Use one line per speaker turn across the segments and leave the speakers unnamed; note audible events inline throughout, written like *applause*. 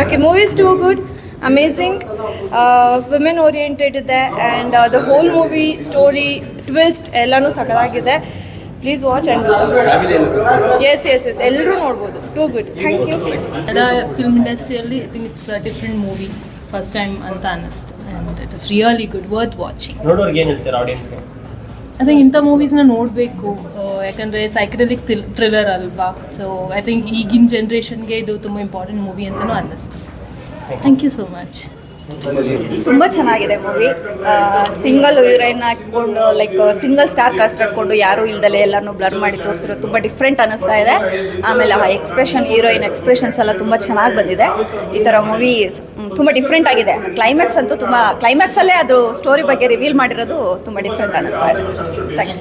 Okay movies too good amazing women oriented ಇದೆ and the whole movie story twist ಎಲ್ಲನೂ ಸಕಲಾಗಿದೆ. Please watch and yes yes yes ಎಲ್ಲರೂ ನೋಡ್ಬೋದು. Too good thank you
Kannada film ಇಂಡಸ್ಟ್ರಿಯಲ್ಲಿ I think it's a different movie first time ಅಂತ ಅನ್ನಿಸ್ತು. And it is really good worth watching
ನೋಡೋರ್ಗೆ ಏನು ಹೇಳ್ತಾರೆ ಆಡಿಯನ್ಸ್ಗೆ
I think ಇಂಥ ಮೂವೀಸ್ನ ನೋಡಬೇಕು. ಯಾಕಂದರೆ ಸೈಕಡೆಲಿಕ್ ಥ್ರಿಲ್ಲರ್ ಅಲ್ವಾ? ಸೊ ಐ ಥಿಂಕ್ ಈಗಿನ ಜನ್ರೇಷನ್ಗೆ ಇದು ತುಂಬ ಇಂಪಾರ್ಟೆಂಟ್ ಮೂವಿ ಅಂತಲೂ ಅನ್ನಿಸ್ತು. ಥ್ಯಾಂಕ್ ಯು ಸೋ ಮಚ್
ತುಂಬ ಚೆನ್ನಾಗಿದೆ ಮೂವಿ ಸಿಂಗಲ್ ಹೀರೋಯಿನ್ ಹಾಕ್ಕೊಂಡು ಲೈಕ್ ಸಿಂಗಲ್ ಸ್ಟಾರ್ ಕಾಸ್ಟ್ ಹಾಕ್ಕೊಂಡು ಯಾರೂ ಇಲ್ದಲೆ ಎಲ್ಲನೂ ಬ್ಲರ್ ಮಾಡಿ ತೋರಿಸಿರೋ ತುಂಬ ಡಿಫ್ರೆಂಟ್ ಅನ್ನಿಸ್ತಾ ಇದೆ. ಆಮೇಲೆ ಆ ಎಕ್ಸ್ಪ್ರೆಷನ್ ಹೀರೋಯಿನ್ ಎಕ್ಸ್ಪ್ರೆಷನ್ಸ್ ಎಲ್ಲ ತುಂಬ ಚೆನ್ನಾಗಿ ಬಂದಿದೆ. ಈ ಥರ ಮೂವಿ ತುಂಬ ಡಿಫ್ರೆಂಟ್ ಆಗಿದೆ. ಕ್ಲೈಮ್ಯಾಕ್ಸ್ ಅಂತೂ ತುಂಬ ಕ್ಲೈಮ್ಯಾಕ್ಸಲ್ಲೇ ಅದು ಸ್ಟೋರಿ ಬಗ್ಗೆ ರಿವೀಲ್ ಮಾಡಿರೋದು ತುಂಬ ಡಿಫ್ರೆಂಟ್ ಅನ್ನಿಸ್ತಾ ಇದೆ.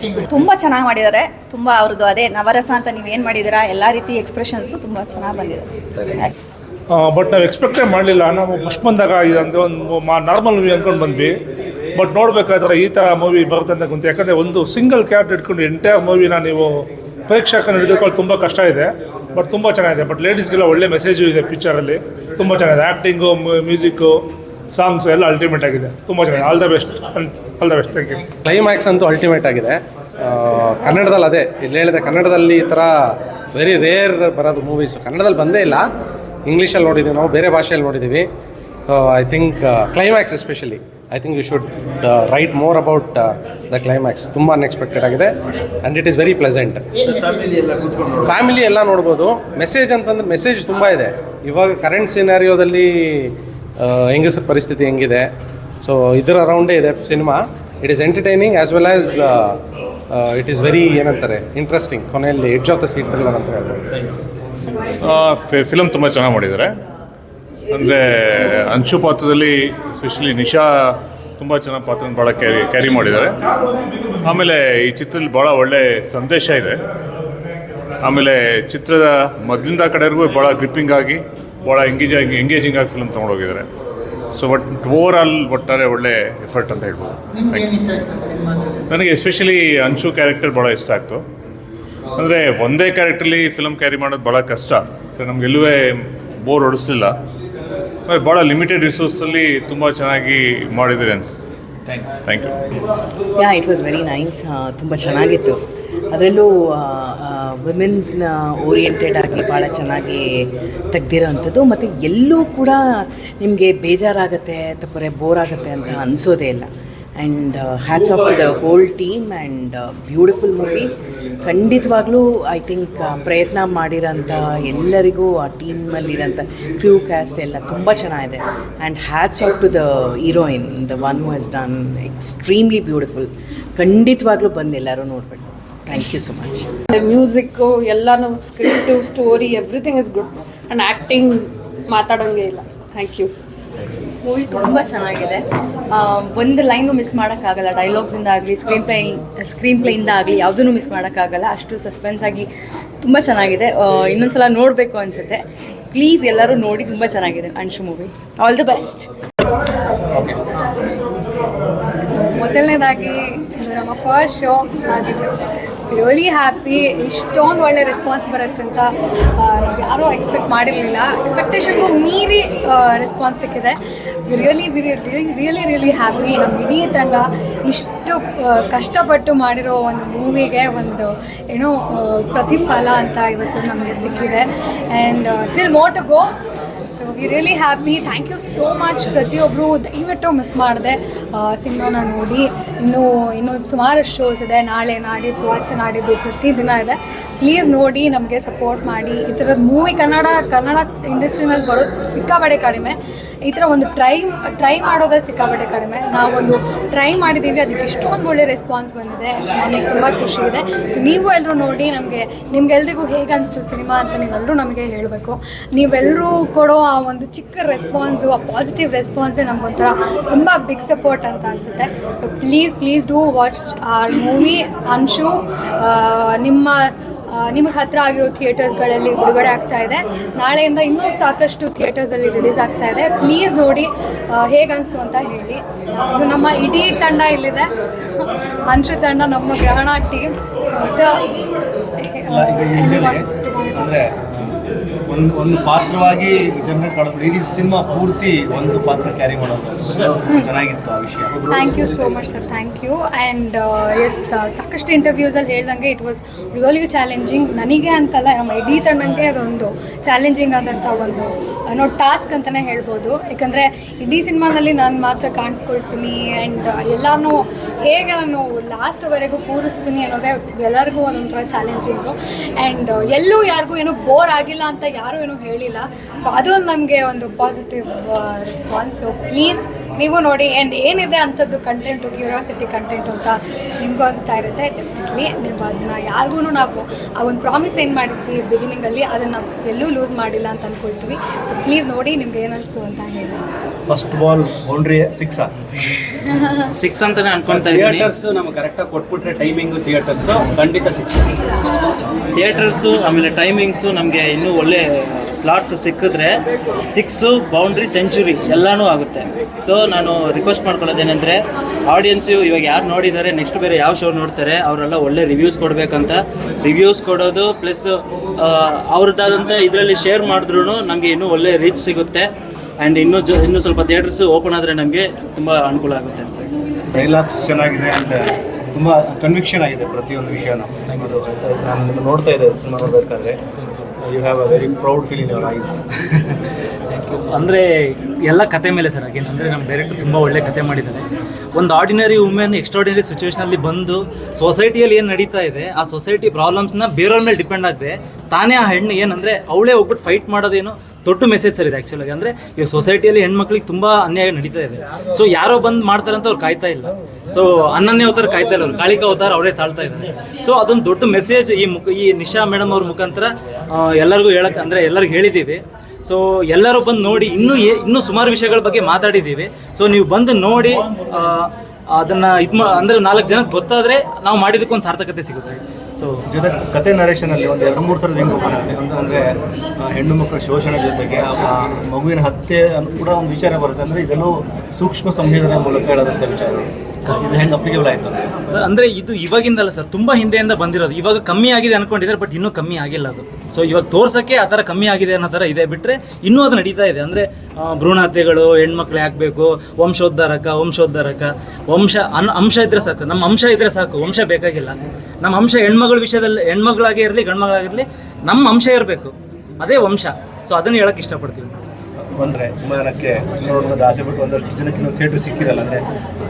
ತುಂಬಾ ತುಂಬ ಚೆನ್ನಾಗಿ ಮಾಡಿದ್ದಾರೆ. ತುಂಬ ಅವ್ರದ್ದು ಅದೇ ನವರಸ ಅಂತ ನೀವೇನು ಮಾಡಿದ್ದೀರಾ ಎಲ್ಲ ರೀತಿ ಎಕ್ಸ್ಪ್ರೆಷನ್ಸು ತುಂಬ ಚೆನ್ನಾಗಿ ಬಂದಿದೆ.
ಬಟ್ ನಾವು ಎಕ್ಸ್ಪೆಕ್ಟೇ ಮಾಡಲಿಲ್ಲ. ನಾವು ಫಸ್ಟ್ ಬಂದಾಗ ಅಂದರೆ ಒಂದು ನಾರ್ಮಲ್ ಮೂವಿ ಅಂದ್ಕೊಂಡು ಬಂದ್ವಿ. ಬಟ್ ನೋಡಬೇಕಾದ್ರೆ ಈ ಥರ ಮೂವಿ ಬರುತ್ತೆ ಅಂತ ಗೊತ್ತು ಯಾಕಂದರೆ ಒಂದು ಸಿಂಗಲ್ ಕ್ಯಾರೆಕ್ಟರ್ ಇಟ್ಕೊಂಡು ಎಂಟೈರ್ ಮೂವಿನ ನೀವು ಪ್ರೇಕ್ಷಕನ ಹಿಡಿದುಕೊಳ್ಳಿ ತುಂಬ ಕಷ್ಟ ಇದೆ. ಬಟ್ ತುಂಬ ಚೆನ್ನಾಗಿದೆ. ಬಟ್ ಲೇಡೀಸ್ಗೆಲ್ಲ ಒಳ್ಳೆ ಮೆಸೇಜು ಇದೆ ಪಿಕ್ಚರಲ್ಲಿ ತುಂಬ ಚೆನ್ನಾಗಿದೆ. ಆ್ಯಕ್ಟಿಂಗು ಮ್ಯೂಸಿಕ್ಕು ಸಾಂಗ್ಸು ಎಲ್ಲ ಅಲ್ಟಿಮೇಟ್ ಆಗಿದೆ. ತುಂಬ ಚೆನ್ನಾಗಿದೆ. All the best all the best thank you
climax ಅಂತೂ ಅಲ್ಟಿಮೇಟ್ ಆಗಿದೆ. ಕನ್ನಡದಲ್ಲಿ ಅದೇ. ಇಲ್ಲಿ ಹೇಳಿದೆ ಕನ್ನಡದಲ್ಲಿ ಈ ಥರ ವೆರಿ ರೇರ್ ಬರೋದು ಮೂವೀಸು ಕನ್ನಡದಲ್ಲಿ ಬಂದೇ ಇಲ್ಲ. ಇಂಗ್ಲೀಷಲ್ಲಿ ನೋಡಿದ್ದೀವಿ ನಾವು ಬೇರೆ ಭಾಷೆಯಲ್ಲಿ ನೋಡಿದ್ದೀವಿ so I think climax especially I think you should write more about the climax ತುಂಬ ಅನ್ಎಕ್ಸ್ಪೆಕ್ಟೆಡ್ ಆಗಿದೆ. And it is very pleasant family ಎಲ್ಲ ನೋಡ್ಬೋದು. ಮೆಸೇಜ್ ಅಂತಂದ್ರೆ ಮೆಸೇಜ್ ತುಂಬ ಇದೆ. ಇವಾಗ ಕರೆಂಟ್ ಸಿನಾರಿಯೋದಲ್ಲಿ ಹೆಂಗಸ ಪರಿಸ್ಥಿತಿ ಹೆಂಗಿದೆ. ಸೊ ಇದರ ಅರೌಂಡೇ ಇದೆ cinema it is entertaining as well as it is very ಏನಂತಾರೆ ಇಂಟ್ರೆಸ್ಟಿಂಗ್ ಕೊನೆಯಲ್ಲಿ ಎಡ್ಜ್ ಆಫ್ ದ ಸೀಟ್ ತಗೊಳ್ಳೋಣ ಅಂತ ಹೇಳ್ಬೋದು.
ಫಿಲಮ್ ತುಂಬ ಚೆನ್ನಾಗಿ ಮಾಡಿದ್ದಾರೆ ಅಂದರೆ ಅಂಶು ಪಾತ್ರದಲ್ಲಿ ಎಸ್ಪೆಷಲಿ ನಿಶಾ ತುಂಬ ಚೆನ್ನಾಗಿ ಪಾತ್ರ ಭಾಳ ಕ್ಯಾರಿ ಕ್ಯಾರಿ ಮಾಡಿದ್ದಾರೆ ಆಮೇಲೆ ಈ ಚಿತ್ರದಲ್ಲಿ ಭಾಳ ಒಳ್ಳೆ ಸಂದೇಶ ಇದೆ. ಆಮೇಲೆ ಚಿತ್ರದ ಮೊದಲಿಂದ ಕಡೆವರೆಗೂ ಭಾಳ ಗ್ರಿಪ್ಪಿಂಗ್ ಆಗಿ ಭಾಳ ಎಂಗೇಜ್ ಆಗಿ ಎಂಗೇಜಿಂಗ್ ಆಗಿ ಫಿಲ್ಮ್ ತೊಗೊಂಡೋಗಿದ್ದಾರೆ ಸೊ ಬಟ್ ಓವರ್ ಆಲ್ ಒಟ್ಟಾರೆ ಒಳ್ಳೆ ಎಫರ್ಟ್ ಅಂತ ಹೇಳ್ಬೋದು. ನನಗೆ ಎಸ್ಪೆಷಲಿ ಅಂಶು ಕ್ಯಾರೆಕ್ಟರ್ ಭಾಳ ಇಷ್ಟ ಆಗ್ತು ಅಂದರೆ ಒಂದೇ ಕ್ಯಾರೆಕ್ಟ್ರಲ್ಲಿ ಫಿಲಮ್ ಕ್ಯಾರಿ ಮಾಡೋದು ಭಾಳ ಕಷ್ಟ. ನಮ್ಗೆ ಎಲ್ಲೂ ಬೋರ್ ಹೊಡಿಸ್ಲಿಲ್ಲ. ಬಹಳ ಭಾಳ ಲಿಮಿಟೆಡ್ ರಿಸೋರ್ಸಲ್ಲಿ ತುಂಬ ಚೆನ್ನಾಗಿ ಮಾಡಿದ್ದೀರಿ ಅನ್ಸ್ thank you
yeah it was very nice ತುಂಬ ಚೆನ್ನಾಗಿತ್ತು. ಅದರಲ್ಲೂ ವುಮೆನ್ಸ್ನ ಓರಿಯೆಂಟೆಡ್ ಆಗಿ ಭಾಳ ಚೆನ್ನಾಗಿ ತೆಗ್ದಿರೋವಂಥದ್ದು ಮತ್ತು ಎಲ್ಲೂ ಕೂಡ ನಿಮಗೆ ಬೇಜಾರಾಗತ್ತೆ ತಪ್ಪರೆ ಬೋರ್ ಆಗುತ್ತೆ ಅಂತ ಅನಿಸೋದೇ ಇಲ್ಲ. And hats off to the whole team and beautiful movie ಖಂಡಿತವಾಗ್ಲೂ ಐ ಥಿಂಕ್ ಪ್ರಯತ್ನ ಮಾಡಿರೋಂಥ ಎಲ್ಲರಿಗೂ, ಆ ಟೀಮಲ್ಲಿರೋಂಥ ಕ್ರೂ ಕ್ಯಾಸ್ಟ್ ಎಲ್ಲ ತುಂಬ ಚೆನ್ನಾಗಿದೆ. And hats off to the heroine the one who has done extremely beautiful ಖಂಡಿತವಾಗ್ಲೂ ಬಂದು ಎಲ್ಲರೂ ನೋಡಬೇಕು. Thank you so much
music ಎಲ್ಲನೂ script story everything is good and acting ಮಾತಾಡೋಂಗೆ ಇಲ್ಲ. ಥ್ಯಾಂಕ್ ಯು
ಮೂವಿ ತುಂಬ ಚೆನ್ನಾಗಿದೆ. ಒಂದು ಲೈನು ಮಿಸ್ ಮಾಡೋಕ್ಕಾಗಲ್ಲ ಡೈಲಾಗ್ಸಿಂದ ಆಗಲಿ ಸ್ಕ್ರೀನ್ ಪ್ಲೇ ಸ್ಕ್ರೀನ್ ಪ್ಲೇಯಿಂದ ಆಗಲಿ ಯಾವುದೂ ಮಿಸ್ ಮಾಡೋಕ್ಕಾಗಲ್ಲ ಅಷ್ಟು ಸಸ್ಪೆನ್ಸ್ ಆಗಿ ತುಂಬ ಚೆನ್ನಾಗಿದೆ. ಇನ್ನೊಂದು ಸಲ ನೋಡಬೇಕು ಅನಿಸುತ್ತೆ. ಪ್ಲೀಸ್ ಎಲ್ಲರೂ ನೋಡಿ ತುಂಬ ಚೆನ್ನಾಗಿದೆ Anshu movie all the best
ಮೊದಲನೇದಾಗಿ ಇದು ನಮ್ಮ ಫಸ್ಟ್ ಶೋ ಆಗಿದ್ದು ರಿಯಲಿ ಹ್ಯಾಪಿ ಇಷ್ಟೊಂದು ಒಳ್ಳೆ ರೆಸ್ಪಾನ್ಸ್ ಬರುತ್ತೆ ಅಂತ ಯಾರೂ ಎಕ್ಸ್ಪೆಕ್ಟ್ ಮಾಡಿರಲಿಲ್ಲ. ಎಕ್ಸ್ಪೆಕ್ಟೇಷನ್ಗೂ ಮೀರಿ ರೆಸ್ಪಾನ್ಸ್ ಸಿಕ್ಕಿದೆ. ರಿಯಲಿ ರಿಯಲಿ ರಿಯಲಿ ಹ್ಯಾಪಿ ನಮ್ಮ ಇಡೀ ತಂಡ ಇಷ್ಟು ಕಷ್ಟಪಟ್ಟು ಮಾಡಿರೋ ಒಂದು ಮೂವಿಗೆ ಒಂದು, ಏನೋ ಪ್ರತಿಫಲ ಅಂತ ಇವತ್ತು ನಮಗೆ ಸಿಕ್ಕಿದೆ. And still more to go so we really happy thank you so much ಪ್ರತಿಯೊಬ್ಬರು ದಯವಿಟ್ಟು ಮಿಸ್ ಮಾಡಿದೆ ಸಿನಿಮಾನ ನೋಡಿ. ಇನ್ನೂ ಇನ್ನೂ ಸುಮಾರು ಶೋಸ್ ಇದೆ. ನಾಳೆ ನಾಡಿದ್ದು, ಆಚೆ ನಾಡಿದ್ದು ಪ್ರತಿದಿನ ಇದೆ. ಪ್ಲೀಸ್ ನೋಡಿ, ನಮಗೆ ಸಪೋರ್ಟ್ ಮಾಡಿ. ಈ ಥರದ ಮೂವಿ ಕನ್ನಡ ಕನ್ನಡ ಇಂಡಸ್ಟ್ರಿನಲ್ಲಿ ಬರೋದು ಸಿಕ್ಕಾಬಡೆ ಕಡಿಮೆ. ಈ ಥರ ಒಂದು ಟ್ರೈ ಟ್ರೈ ಮಾಡೋದೇ ಸಿಕ್ಕಾಪಟ್ಟೆ ಕಡಿಮೆ. ನಾವೊಂದು ಟ್ರೈ ಮಾಡಿದ್ದೀವಿ ಅದಕ್ಕೆ ಇಷ್ಟೊಂದು ಒಳ್ಳೆ ರೆಸ್ಪಾನ್ಸ್ ಬಂದಿದೆ. ನಮಗೆ ತುಂಬ ಖುಷಿ ಇದೆ. ಸೊ ನೀವು ಎಲ್ಲರೂ ನೋಡಿ, ನಮಗೆ, ನಿಮ್ಗೆಲ್ರಿಗೂ ಹೇಗೆ ಅನಿಸ್ತು ಸಿನಿಮಾ ಅಂತ ನೀವೆಲ್ಲರೂ ನಮಗೆ ಹೇಳಬೇಕು. ನೀವೆಲ್ಲರೂ ಕೊಡೋ ಆ ಒಂದು ಚಿಕ್ಕ ರೆಸ್ಪಾನ್ಸು ಆ ಪಾಸಿಟಿವ್ ರೆಸ್ಪಾನ್ಸೇ ನಮಗೊಂಥರ ತುಂಬ ಬಿಗ್ ಸಪೋರ್ಟ್ ಅಂತ ಅನಿಸುತ್ತೆ. So please please do watch our movie Anshu ನಿಮ್ಮ ನಿಮಗೆ ಹತ್ತಿರ ಆಗಿರೋ ಥಿಯೇಟರ್ಸ್ಗಳಲ್ಲಿ ಬಿಡುಗಡೆ ಆಗ್ತಾ ಇದೆ. ನಾಳೆಯಿಂದ ಇನ್ನೂ ಸಾಕಷ್ಟು ಥಿಯೇಟರ್ಸಲ್ಲಿ ರಿಲೀಸ್ ಆಗ್ತಾ ಇದೆ. ಪ್ಲೀಸ್ ನೋಡಿ ಹೇಗೆ ಅನಿಸ್ತು ಅಂತ ಹೇಳಿ. ಇದು ನಮ್ಮ ಇಡೀ ತಂಡ ಇಲ್ಲಿದೆ. ಅಂಶು ತಂಡ ನಮ್ಮ ಗ್ರಹಣ ಟೀಮ್ ಸೊ
ಅಂದರೆ ಒಂದು ಒಂದು ಪಾತ್ರವಾಗಿ ಜನರ ಕಾಡೋದು ಇಡೀ ಸಿನಿಮಾ ಪೂರ್ತಿ ಒಂದು ಪಾತ್ರ ಕ್ಯಾರಿ ಮಾಡೋದು. ಚೆನ್ನಾಗಿತ್ತು ಆ ವಿಷಯ.
Thank you so much sir thank you and as ಸಾಕಷ್ಟು ಇಂಟರ್ವ್ಯೂಸಲ್ಲಿ ಹೇಳ್ದಂಗೆ ಇಟ್ ವಾಸ್ ರಿಯಲಿ ಚಾಲೆಂಜಿಂಗ್ ನನಗೆ ಅಂತಲ್ಲ, ನಮ್ಮ ಇಡೀ ತಂಡಕ್ಕೆ ಅದೊಂದು ಚಾಲೆಂಜಿಂಗ್ ಆದಂಥ ಒಂದು ಅನ್ನೋ ಟಾಸ್ಕ್ ಅಂತಲೇ ಹೇಳ್ಬೋದು. ಯಾಕಂದರೆ ಇಡೀ ಸಿನಿಮಾದಲ್ಲಿ ನಾನು ಮಾತ್ರ ಕಾಣಿಸ್ಕೊಳ್ತೀನಿ ಆ್ಯಂಡ್ ಎಲ್ಲನೂ ಹೇಗೆ ನಾನು ಲಾಸ್ಟ್ವರೆಗೂ ಕೂರಿಸ್ತೀನಿ ಅನ್ನೋದೇ ಎಲ್ಲರಿಗೂ ಒಂದೊಂಥರ ಚಾಲೆಂಜಿಂಗು ಆ್ಯಂಡ್ ಎಲ್ಲೂ ಯಾರಿಗೂ ಏನೂ ಬೋರ್ ಆಗಿಲ್ಲ ಅಂತ ಯಾರೂ ಏನೂ ಹೇಳಿಲ್ಲ. ಸೊ ನಮಗೆ ಒಂದು ಪಾಸಿಟಿವ್ ರೆಸ್ಪಾನ್ಸು ಪ್ಲೀಸ್ ನೀವು ನೋಡಿ ಆ್ಯಂಡ್ ಏನಿದೆ ಅಂಥದ್ದು ಕಂಟೆಂಟು ಕ್ಯೂರಿಯಾಸಿಟಿ ಕಂಟೆಂಟು ಅಂತ ನಿಮಗೂ ಅನಿಸ್ತಾ ಇರುತ್ತೆ. ಡೆಫಿನೆಟ್ಲಿ ನೀವು ಅದನ್ನ ಯಾರಿಗೂ ನಾವು ಆ ಒಂದು ಪ್ರಾಮಿಸ್ ಏನು ಮಾಡಿದ್ವಿ ಬಿಗಿನಿಂಗಲ್ಲಿ ಅದನ್ನು ನಾವು ಎಲ್ಲೂ ಲೂಸ್ ಮಾಡಿಲ್ಲ ಅಂತ ಅಂದ್ಕೊಳ್ತೀವಿ ಸೊ ಪ್ಲೀಸ್ ನೋಡಿ ನಿಮ್ಗೆ ಏನು ಅನಿಸ್ತು ಅಂತ ಹೇಳಿ.
First ball boundary six
six ಅಂತಾನೆ ಅನ್ಕೊಂತಾ ಇದ್ದೀನಿ.
ಥಿಯೇಟರ್ಸ್ ನಮ್ಗೆ ಕರೆಕ್ಟಾಗಿ ಕೊಟ್ಬಿಟ್ರೆ ಟೈಮಿಂಗು ಥಿಯೇಟರ್ಸು ಖಂಡಿತ ಸಿಕ್ಸ್
ಥಿಯೇಟರ್ಸು ಆಮೇಲೆ ಟೈಮಿಂಗ್ಸು ನಮಗೆ ಇನ್ನೂ ಒಳ್ಳೆ ಸ್ಲಾಟ್ಸ್ ಸಿಕ್ಕಿದ್ರೆ ಸಿಕ್ಸು ಬೌಂಡ್ರಿ ಸೆಂಚುರಿ ಎಲ್ಲನೂ ಆಗುತ್ತೆ. ಸೊ ನಾನು ರಿಕ್ವೆಸ್ಟ್ ಮಾಡ್ಕೊಳ್ಳೋದೇನೆಂದರೆ ಆಡಿಯನ್ಸು ಇವಾಗ ಯಾರು ನೋಡಿದ್ದಾರೆ ನೆಕ್ಸ್ಟ್ ಬೇರೆ ಯಾವ ಶೋ ನೋಡ್ತಾರೆ, ಅವರೆಲ್ಲ ಒಳ್ಳೆ ರಿವ್ಯೂಸ್ ಕೊಡಬೇಕಂತ. ರಿವ್ಯೂಸ್ ಕೊಡೋದು ಪ್ಲಸ್ ಅವ್ರದ್ದಾದಂಥ ಇದರಲ್ಲಿ ಶೇರ್ ಮಾಡಿದ್ರೂ ನಮಗೆ ಇನ್ನೂ ಒಳ್ಳೆ ರೀಚ್ ಸಿಗುತ್ತೆ. ಆ್ಯಂಡ್ ಇನ್ನೂ ಜೊ, ಇನ್ನೂ ಸ್ವಲ್ಪ ಥಿಯೇಟರ್ಸು ಓಪನ್ ಆದರೆ ನಮಗೆ ತುಂಬ ಅನುಕೂಲ ಆಗುತ್ತೆ ಅಂತ.
ಡೈಲಾಗ್ಸ್ ಚೆನ್ನಾಗಿದೆ ಆ್ಯಂಡ್ ತುಂಬ ಕನ್ವಿಕ್ಷನ್ ಆಗಿದೆ ಪ್ರತಿಯೊಂದು ವಿಷಯನೂ. ನಾನು ನೋಡ್ತಾ ಇದ್ದೆ ಸಿನಿಮಾ ನೋಡಬೇಕಾದ್ರೆ. You have a very proud feel in your eyes
thank you ಅಂದರೆ ಎಲ್ಲ ಕತೆ ಮೇಲೆ ಸರ್ ಅಗೇನ್ ಅಂದರೆ ನಮ್ಮ ಡೈರೆಕ್ಟರ್ ತುಂಬ ಒಳ್ಳೆ ಕತೆ ಮಾಡಿದ್ದಾರೆ. ಒಂದು ಆರ್ಡಿನರಿ ವುಮೆನ್ ಎಕ್ಸ್ಟ್ರಾರ್ಡಿನರಿ ಸಿಚುವೇಷನಲ್ಲಿ ಬಂದು ಸೊಸೈಟಿಯಲ್ಲಿ ಏನು ನಡೀತಾ ಇದೆ, ಆ ಸೊಸೈಟಿ ಪ್ರಾಬ್ಲಮ್ಸ್ನ ಬೇರೆಯವ್ರ ಮೇಲೆ ಡಿಪೆಂಡ್ ಆಗದೆ ತಾನೇ ಆ ಹೆಣ್ಣು ಏನಂದರೆ ಅವಳೇ ಹೋಗ್ಬಿಟ್ಟು ಫೈಟ್ ಮಾಡೋದೇನು ದೊಡ್ಡ ಮೆಸೇಜ್ ಸರ್ ಇದೆ ಆ್ಯಕ್ಚುಲಾಗಿ ಅಂದರೆ ಇವಾಗ ಸೊಸೈಟಿಯಲ್ಲಿ ಹೆಣ್ಮಕ್ಳಿಗೆ ತುಂಬ ಅನ್ಯಾಯ ನಡೀತಾ ಇದೆ. ಸೊ ಯಾರೋ ಬಂದು ಮಾಡ್ತಾರಂತ ಅವ್ರು ಕಾಯ್ತಾ ಇಲ್ಲ. ಸೊ ಹನ್ನೊಂದನೇ ಅವತಾರ ಕಾಯ್ತಾ ಇಲ್ಲ. ಅವ್ರು ಕಾಳಿಕ ಅವತಾರ ಅವರೇ ತಾಳ್ತಾ ಇದ್ದಾರೆ. ಸೊ ಅದೊಂದು ದೊಡ್ಡ ಮೆಸೇಜ್ ಈ ಮುಖ ಈ ನಿಶಾ ಮೇಡಮ್ ಅವ್ರ ಮುಖಾಂತರ ಎಲ್ಲರಿಗೂ ಹೇಳಕ್ಕೆ ಅಂದರೆ ಎಲ್ಲರಿಗೂ ಹೇಳಿದ್ದೀವಿ. ಸೊ ಎಲ್ಲರೂ ಬಂದು ನೋಡಿ ಇನ್ನೂ ಇನ್ನೂ ಸುಮಾರು ವಿಷಯಗಳ ಬಗ್ಗೆ ಮಾತಾಡಿದ್ದೀವಿ. ಸೊ ನೀವು ಬಂದು ನೋಡಿ ಅದನ್ನು ಅದನ್ನ ಇದು ಮಾ ಅಂದರೆ ನಾಲ್ಕು ಜನಕ್ಕೆ ಗೊತ್ತಾದರೆ ನಾವು ಮಾಡಿದ್ದಕ್ಕೊಂದು ಸಾರ್ಥಕತೆ ಸಿಗುತ್ತೆ. ಸೊ
ಜೊತೆ ಕತೆ ನರೇಷನಲ್ಲಿ ಒಂದು ಎರಡು ಮೂರು ಥರದ ಹೆಂಗೆ ಓಪನ್ ಒಂದು ಅಂದರೆ ಹೆಣ್ಣು ಮಕ್ಕಳ ಶೋಷಣೆ ಜೊತೆಗೆ ಮಗುವಿನ ಹತ್ಯೆ ಅಂತ ಕೂಡ ಒಂದು ವಿಚಾರ ಬರುತ್ತೆ. ಅಂದರೆ ಇದೆಲ್ಲೂ ಸೂಕ್ಷ್ಮ ಸಂವೇದನೆ ಮೂಲಕ ಹೇಳೋದಂಥ ವಿಚಾರ ಇದು ಹೆಂಗೆ ಅಪ್ಲಿಕೇಬಲ್ ಆಯಿತು
ಸರ್, ಅಂದರೆ ಇದು ಇವಾಗಿಂದಲ್ಲ ಸರ್, ತುಂಬ ಹಿಂದೆಯಿಂದ ಬಂದಿರೋದು. ಇವಾಗ ಕಮ್ಮಿ ಆಗಿದೆ ಅನ್ಕೊಂಡಿದ್ದಾರೆ ಬಟ್ ಇನ್ನೂ ಕಮ್ಮಿ ಆಗಿಲ್ಲ ಅದು. ಸೊ ಇವಾಗ ತೋರ್ಸೋಕ್ಕೆ ಆ ಥರ ಕಮ್ಮಿ ಆಗಿದೆ ಅನ್ನೋ ಥರ ಇದೆ ಬಿಟ್ಟರೆ ಇನ್ನೂ ಅದು ನಡೀತಾ ಇದೆ. ಅಂದರೆ ಭ್ರೂಣ ಹತ್ಯೆಗಳು ಹೆಣ್ಮಕ್ಳು ಹಾಕಬೇಕು ವಂಶೋದ್ಧಾರಕ ವಂಶೋದ್ಧಾರಕ. ವಂಶ, ಅನ್, ಅಂಶ ಇದ್ರೆ ಸಾಕು. ನಮ್ಮ ಅಂಶ ಇದ್ರೆ ಸಾಕು. ವಂಶ ಬೇಕಾಗಿಲ್ಲ. ನಮ್ಮ ಅಂಶ ಹೆಣ್ಮಗಳ ವಿಷಯದಲ್ಲಿ, ಹೆಣ್ಮಗಳಾಗೇ ಇರಲಿ ಗಂಡ್ಮಗಳಾಗಿರಲಿ ನಮ್ಮ ಅಂಶ ಇರಬೇಕು. ಅದೇ ವಂಶ. ಸೊ ಅದನ್ನು ಹೇಳೋಕ್ಕೆ ಇಷ್ಟಪಡ್ತೀವಿ
ಬಂದರೆ ವಿಮಾನಕ್ಕೆ ನೋಡೋದು ಆಸೆ ಬಿಟ್ಟು ಒಂದಷ್ಟು ಜನಕ್ಕೆ ಇನ್ನೂ ಥಿಯೇಟ್ರ್ ಸಿಕ್ಕಿರಲ್ಲ ಅಂದರೆ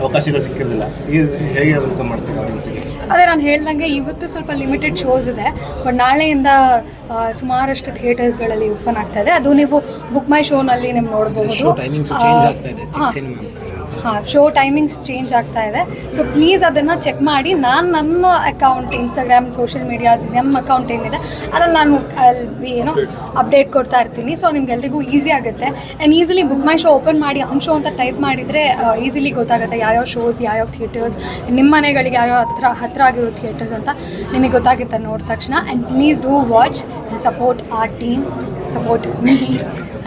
ಅವಕಾಶಗಳು ಸಿಕ್ಕಿರಲಿಲ್ಲ. ಈ ಹೇಗೆ ವೆಲ್ಕಮ್ ಮಾಡ್ತೀವಿ ಆಡಿಯನ್ಸಿಗೆ
ಅದೇ ನಾನು ಹೇಳ್ದಂಗೆ ಇವತ್ತು ಸ್ವಲ್ಪ ಲಿಮಿಟೆಡ್ ಶೋಸ್ ಇದೆ ಬಟ್ ನಾಳೆಯಿಂದ ಸುಮಾರಷ್ಟು ಥಿಯೇಟರ್ಸ್ಗಳಲ್ಲಿ ಓಪನ್ ಆಗ್ತಾ ಇದೆ. ಅದು ನೀವು ಬುಕ್ ಮೈ ಶೋನಲ್ಲಿ ನೀವು ನೋಡಬಹುದು ಹಾಂ ಶೋ ಟೈಮಿಂಗ್ಸ್ ಚೇಂಜ್ ಆಗ್ತಾ ಇದೆ. ಸೊ ಪ್ಲೀಸ್ ಅದನ್ನು ಚೆಕ್ ಮಾಡಿ. ನಾನು ನನ್ನ ಅಕೌಂಟ್ ಇನ್ಸ್ಟಾಗ್ರಾಮ್ ಸೋಷಿಯಲ್ ಮೀಡಿಯಾಸ್ ನಮ್ಮ ಅಕೌಂಟ್ ಏನಿದೆ ಅದ್ರಲ್ಲಿ ನಾನು ಅಲ್ಲಿ ಏನೋ ಅಪ್ಡೇಟ್ ಕೊಡ್ತಾ ಇರ್ತೀನಿ. ಸೊ ನಿಮ್ಗೆಲ್ರಿಗೂ ಈಸಿ ಆಗುತ್ತೆ. And easily book my show open ಮಾಡಿ ಶೋ ಅಂತ ಟೈಪ್ ಮಾಡಿದರೆ ಈಸಿಲಿ ಗೊತ್ತಾಗುತ್ತೆ ಯಾವ್ಯಾವ ಶೋಸ್ ಯಾವ್ಯಾವ ಥಿಯೇಟರ್ಸ್ ನಿಮ್ಮ ಮನೆಗಳಿಗೆ ಯಾವ್ಯಾವ ಹತ್ರ ಹತ್ರ ಆಗಿರೋ ಥಿಯೇಟರ್ಸ್ ಅಂತ ನಿಮಗೆ ಗೊತ್ತಾಗುತ್ತೆ ನೋಡಿದ ತಕ್ಷಣ. And please do watch and support our team support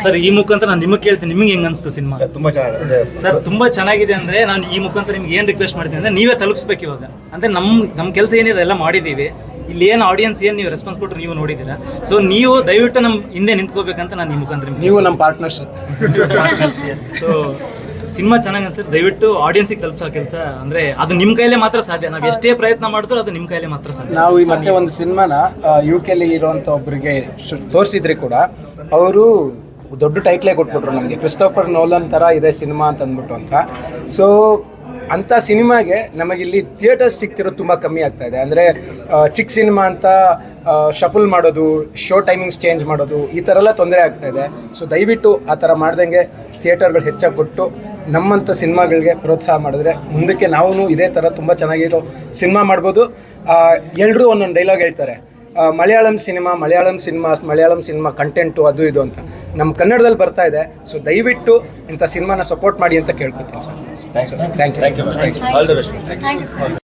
sir *laughs* ಈ ಮುಖಾಂತರ ನಾನು ನಿಮಗೆ ಕೇಳ್ತೀನಿ ನಿಮಗೆ ಹೆಂಗೆ ಅನಿಸ್ತು ಸಿನಿಮಾ?
ತುಂಬಾ ಚೆನ್ನಾಗಿದೆ.
ಸರ್ ತುಂಬಾ ಚೆನ್ನಾಗಿದೆ ಅಂದ್ರೆ ನಾನು ಈ ಮುಖಾಂತರ ನಿಮ್ಗೆ ಏನು ರಿಕ್ವೆಸ್ಟ್ ಮಾಡ್ತೀನಿ ಅಂದ್ರೆ ನೀವೇ ತಲುಪಿಸ್ಬೇಕು ಇವಾಗ. ಅಂದ್ರೆ ನಮ್ಮ ನಮ್ಮ ಕೆಲಸ ಏನಿದೆ ಎಲ್ಲ ಮಾಡಿದ್ದೀವಿ. ಇಲ್ಲಿ ಏನು ಆಡಿಯನ್ಸ್ ಏನು ನೀವು ರೆಸ್ಪಾನ್ಸ್ ಕೊಟ್ಟರು ನೀವು ನೋಡಿದ್ದೀರಾ. ಸೊ ನೀವು ದಯವಿಟ್ಟು ನಮ್ಮ ಹಿಂದೆ ನಿಂತ್ಕೋಬೇಕಂತ ನಾನು ಈ ಮುಖಾಂತರ
ನೀವು ನಮ್ಮ ಪಾರ್ಟ್ನರ್ಸ್
ಸೊ ಸಿನಿಮಾ ಚೆನ್ನಾಗಿ ಅನ್ಸುತ್ತೆ. ದಯವಿಟ್ಟು ಆಡಿಯನ್ಸಿಗೆ ತಲುಪಿಸೋ ಕೆಲಸ. ಅಂದ್ರೆ ಅದು ನಿಮ್ಮ ಕೈಲೇ ಮಾತ್ರ ಸಾಧ್ಯ. ನಾವು ಎಷ್ಟೇ ಪ್ರಯತ್ನ ಮಾಡಿದ್ರು ಅದು ನಿಮ್ಮ ಕೈಲೇ ಮಾತ್ರ ಸಾಧ್ಯ.
ನಾವು ಈ ಮತ್ತೆ ಒಂದು ಸಿನಿಮಾನ ಯು ಕೆಲಿ ಇರುವಂತ ಒಬ್ಬರಿಗೆ ತೋರಿಸಿದ್ರೆ ಕೂಡ ಅವರು ದೊಡ್ಡ ಟೈಟ್ಲೇ ಕೊಟ್ಬಿಟ್ರು ನಮಗೆ. ಕ್ರಿಸ್ಟೋಫರ್ ನೋಲನ್ ತರ ಇದೆ ಸಿನಿಮಾ ಅಂತ. ಅಂದ್ಬಿಟ್ಟು ಅಂತ ಸೊ ಅಂಥ ಸಿನಿಮಾಗೆ ನಮಗಿಲ್ಲಿ ಥಿಯೇಟರ್ಸ್ ಸಿಗ್ತಿರೋದು ತುಂಬ ಕಮ್ಮಿ ಆಗ್ತಾ ಇದೆ. ಅಂದರೆ ಚಿಕ್ಕ ಸಿನಿಮಾ ಅಂತ ಶಫಲ್ ಮಾಡೋದು ಶೋ ಟೈಮಿಂಗ್ಸ್ ಚೇಂಜ್ ಮಾಡೋದು, ಈ ಥರ ಎಲ್ಲ ತೊಂದರೆ ಆಗ್ತಾ ಇದೆ. ಸೊ ದಯವಿಟ್ಟು ಆ ಥರ ಮಾಡ್ದಂಗೆ ಥಿಯೇಟರ್ಗಳು ಹೆಚ್ಚಾಗಿ ಕೊಟ್ಟು ನಮ್ಮಂಥ ಸಿನಿಮಾಗಳಿಗೆ ಪ್ರೋತ್ಸಾಹ ಮಾಡಿದ್ರೆ ಮುಂದಕ್ಕೆ ನಾವು ಇದೇ ಥರ ತುಂಬ ಚೆನ್ನಾಗಿರೋ ಸಿನಿಮಾ ಮಾಡ್ಬೋದು. ಎಲ್ಲರೂ ಒಂದೊಂದು ಡೈಲಾಗ್ ಹೇಳ್ತಾರೆ. Malayalam cinema Malayalam cinema Malayalam cinema content ಅದು ಇದು ಅಂತ. ನಮ್ಮ ಕನ್ನಡದಲ್ಲಿ ಬರ್ತಾ ಇದೆ. ಸೊ ದಯವಿಟ್ಟು ಇಂಥ ಸಿನಿಮಾನ ಸಪೋರ್ಟ್ ಮಾಡಿ ಅಂತ ಕೇಳ್ಕೊತೀನಿ sir. Thank you
thank you all the best
thank you